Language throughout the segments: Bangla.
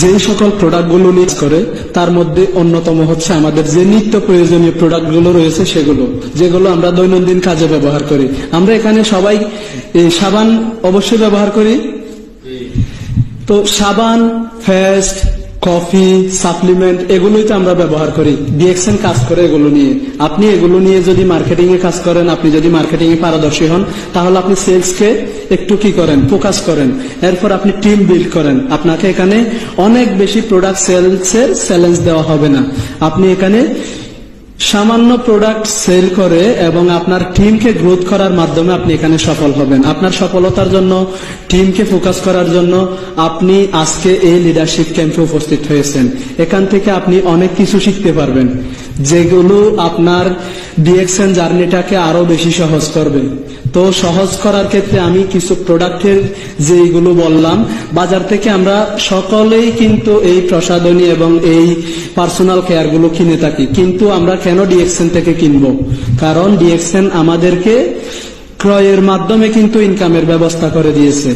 যেই সকল প্রোডাক্টগুলো নিজ করে, তার মধ্যে অন্যতম হচ্ছে আমাদের যে নিত্য প্রয়োজনীয় প্রোডাক্টগুলো রয়েছে সেগুলো, যেগুলো আমরা দৈনন্দিন কাজে ব্যবহার করি। আমরা এখানে সবাই সাবান অবশ্যই ব্যবহার করি। তো সাবান ফেস্ট কফি, সাপ্লিমেন্ট, এগুলোই তো আমরা ব্যবহার করি। ডিএক্সএন কাজ করে এগুলো নিয়ে। আপনি এগুলো নিয়ে যদি মার্কেটিং এ কাজ করেন, আপনি যদি মার্কেটিং এ পারদর্শী হন, তাহলে আপনি সেলস কে একটু কি করেন? ফোকাস করেন। এরপর আপনি টিম বিল্ড করেন। আপনাকে এখানে অনেক বেশি প্রোডাক্ট সেলস এর চ্যালেঞ্জ দেওয়া হবে না। আপনি এখানে সামান্য প্রোডাক্ট সেল করে এবং আপনার টিমকে গ্রোথ করার মাধ্যমে আপনি এখানে সফল হবেন। আপনার সফলতার জন্য টিমকে ফোকাস করার জন্য আপনি আজকে এই লিডারশিপ ক্যাম্পে উপস্থিত হয়েছেন। এখান থেকে আপনি অনেক কিছু শিখতে পারবেন। যেগুলো আপনার ডিএক্সএন জার্নিটাকে আরও বেশি সহজ করবে। তো সহজ করার ক্ষেত্রে আমি কিছু প্রোডাক্টের যেগুলো বললাম, বাজার থেকে আমরা সকলেই কিন্তু এই প্রসাধনী এবং এই পার্সোনাল কেয়ারগুলো কিনে থাকি। কিন্তু আমরা কেন ডিএক্সএন থেকে কিনব? কারণ ডিএক্সএন আমাদেরকে ক্রয়ের মাধ্যমে কিন্তু ইনকামের ব্যবস্থা করে দিয়েছে।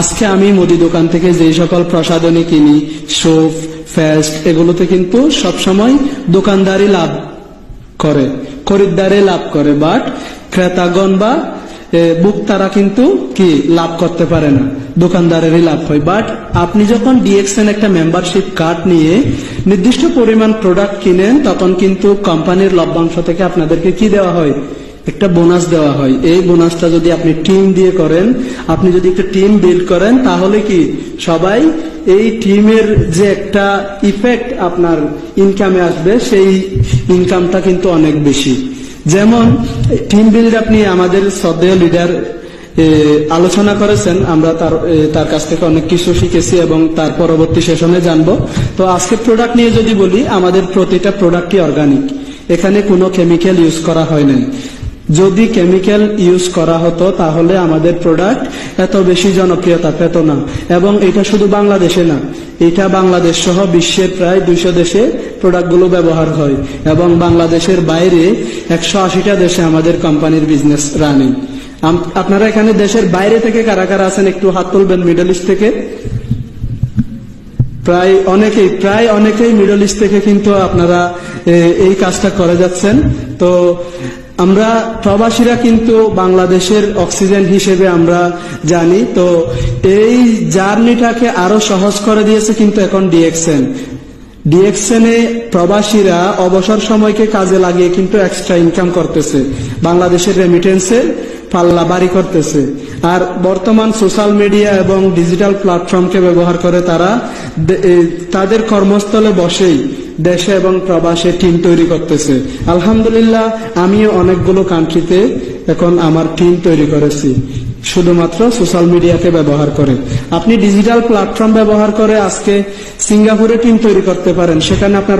আজকে আমি মুদি দোকান থেকে যেই সকল প্রসাধনী কিনি, সোপ, ফেস্ট, এগুলোতে কিন্তু সবসময় দোকানদারি লাভ করে, খরিদ্দারে লাভ করে। বাট ক্রেতাগণ বা বুকতারা কিন্তু কি লাভ করতে পারে না, দোকানদারেরই লাভ হয়। বাট আপনি যখন ডিএক্সএন একটা মেম্বারশিপ কার্ড নিয়ে নির্দিষ্ট পরিমাণ প্রোডাক্ট কিনেন, তখন কিন্তু কোম্পানির লভ্যাংশ থেকে আপনাদেরকে কি দেওয়া হয়? একটা বোনাস দেওয়া হয়। এই বোনাসটা যদি আপনি টিম দিয়ে করেন, আপনি যদি একটা টিম বিল্ড করেন, তাহলে কি সবাই এই টিমের যে একটা ইফেক্ট আপনার ইনকামে আসবে, সেই ইনকামটা কিন্তু অনেক বেশি। যেমন টিম বিল্ড আপনি আমাদের শ্রদ্ধেয় লিডার আলোচনা করেছেন, আমরা তার তার কাছ থেকে অনেক কিছু শিখেছি এবং তার পরবর্তী সেশনে জানব। তো আজকে প্রোডাক্ট নিয়ে যদি বলি, আমাদের প্রতিটা প্রোডাক্টই অর্গানিক এখানে কোনো কেমিক্যাল ইউজ করা হয় নাই। যদি কেমিক্যাল ইউজ করা হতো, তাহলে আমাদের প্রোডাক্ট এত বেশি জনপ্রিয়তা পেত না। এবং এটা শুধু বাংলাদেশে না, এটা বাংলাদেশ সহ বিশ্বের প্রায় দুইশো দেশে প্রোডাক্টগুলো ব্যবহার হয়। এবং বাংলাদেশের বাইরে একশো আশিটা দেশে আমাদের কোম্পানির বিজনেস রানিং আপনারা এখানে দেশের বাইরে থেকে কারা কারা আছেন একটু হাত তুলবেন মিডল ইস্ট থেকে? প্রায় অনেকেই প্রায় অনেকেই মিডল ইস্ট থেকে কিন্তু আপনারা এই কাজটা করে যাচ্ছেন। তো আমরা প্রবাসীরা কিন্তু বাংলাদেশের অক্সিজেন হিসেবে আমরা জানি, তো এই জার্নিটাকে আরও সহজ করে দিয়েছে কিন্তু এখন ডিএক্সএন। ডিএক্সএনে প্রবাসীরা অবসর সময়কে কাজে লাগিয়ে কিন্তু এক্সট্রা ইনকাম করতেছে। বাংলাদেশের রেমিটেন্সের পাল্লা বাড়ি করতেছে। আর বর্তমান সোশ্যাল মিডিয়া এবং ডিজিটাল প্ল্যাটফর্মকে ব্যবহার করে তারা তাদের কর্মস্থলে বসেই দেশে এবং প্রবাসে টিম তৈরি করতেছে। আলহামদুলিল্লাহ, আমিও অনেকগুলো কান্ট্রিতে এখন আমার টিম তৈরি করেছি। শুধুমাত্র সোশ্যাল মিডিয়াকে ব্যবহার করে। আপনি ডিজিটাল প্ল্যাটফর্ম ব্যবহার করে আজকে সিঙ্গাপুরে টিম তৈরি করতে পারেন। সেখানে আপনার